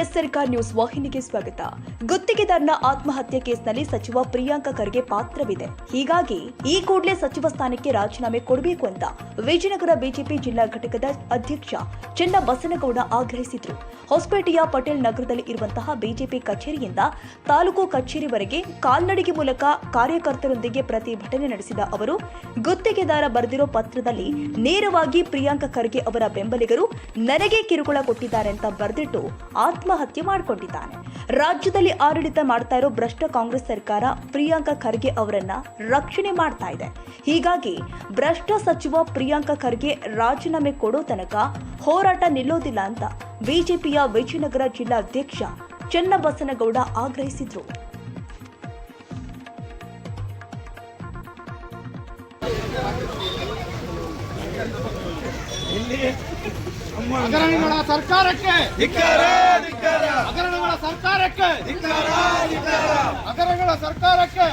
S ಸರ್ಕಾರ್ news ವಾಹಿನಿಗೆ ಸ್ವಾಗತ. ಗುತ್ತಿಗೆದಾರನ ಆತ್ಮಹತ್ಯೆ ಕೇಸ್ನಲ್ಲಿ ಸಚಿವ ಪ್ರಿಯಾಂಕ ಖರ್ಗೆ ಪಾತ್ರವಿದೆ. ಹೀಗಾಗಿ ಈ ಕೂಡಲೇ ಸಚಿವ ಸ್ಥಾನಕ್ಕೆ ರಾಜೀನಾಮೆ ಕೊಡಬೇಕು ಅಂತ ವಿಜಯನಗರ ಬಿಜೆಪಿ ಜಿಲ್ಲಾ ಘಟಕದ ಅಧ್ಯಕ್ಷ ಚೆನ್ನ ಬಸನಗೌಡ ಆಗ್ರಹಿಸಿದ್ರು. ಹೊಸಪೇಟೆಯ ಪಟೇಲ್ ನಗರದಲ್ಲಿ ಇರುವಂತಹ ಬಿಜೆಪಿ ಕಚೇರಿಯಿಂದ ತಾಲೂಕು ಕಚೇರಿವರೆಗೆ ಕಾಲ್ನಡಿಗೆ ಮೂಲಕ ಕಾರ್ಯಕರ್ತರೊಂದಿಗೆ ಪ್ರತಿಭಟನೆ ನಡೆಸಿದ ಅವರು, ಗುತ್ತಿಗೆದಾರ ಬರೆದಿರೋ ಪತ್ರದಲ್ಲಿ ನೇರವಾಗಿ ಪ್ರಿಯಾಂಕ ಖರ್ಗೆ ಅವರ ಬೆಂಬಲಿಗರು ನನಗೆ ಕಿರುಕುಳ ಕೊಟ್ಟಿದ್ದಾರೆ ಅಂತ ಬರೆದಿಟ್ಟು ಆತ್ಮಹತ್ಯೆ ಮಾಡಿಕೊಂಡಿದ್ದಾನೆ. ರಾಜ್ಯದಲ್ಲಿ ಆಡಳಿತ ಮಾಡ್ತಾ ಇರೋ ಭ್ರಷ್ಟ ಕಾಂಗ್ರೆಸ್ ಸರ್ಕಾರ ಪ್ರಿಯಾಂಕ ಖರ್ಗೆ ಅವರನ್ನ ರಕ್ಷಣೆ ಮಾಡ್ತಾ ಇದೆ. ಹೀಗಾಗಿ ಭ್ರಷ್ಟ ಸಚಿವ ಪ್ರಿಯಾಂಕ ಖರ್ಗೆ ರಾಜೀನಾಮೆ ಕೊಡೋ ತನಕ ಹೋರಾಟ ನಿಲ್ಲೋದಿಲ್ಲ ಅಂತ ಬಿಜೆಪಿಯ ವಿಜಯನಗರ ಜಿಲ್ಲಾಧ್ಯಕ್ಷ ಚನ್ನಬಸನಗೌಡ ಆಗ್ರಹಿಸಿದ್ರು. ಹಗರಣಗಳ ಸರ್ಕಾರಕ್ಕೆ. ಹಗರಣಗಳ ಸರ್ಕಾರಕ್ಕೆ. ಹಗರಣಗಳ ಸರ್ಕಾರಕ್ಕೆ.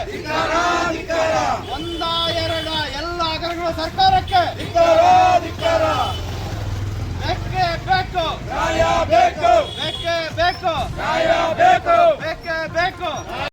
ಒಂದ ಎರಡ ಎಲ್ಲ ಹಗರಣಗಳ ಸರ್ಕಾರಕ್ಕೆ ಧಿಕ್ಕಾರ ಧಿಕ್ಕಾರ ಬೇಕೇ ಬೇಕು ನ್ಯಾಯ ಬೇಕು ಬೇಕೇ. ಬೇಕು ನ್ಯಾಯ ಬೇಕು. ಬೇಕೇ ಬೇಕು.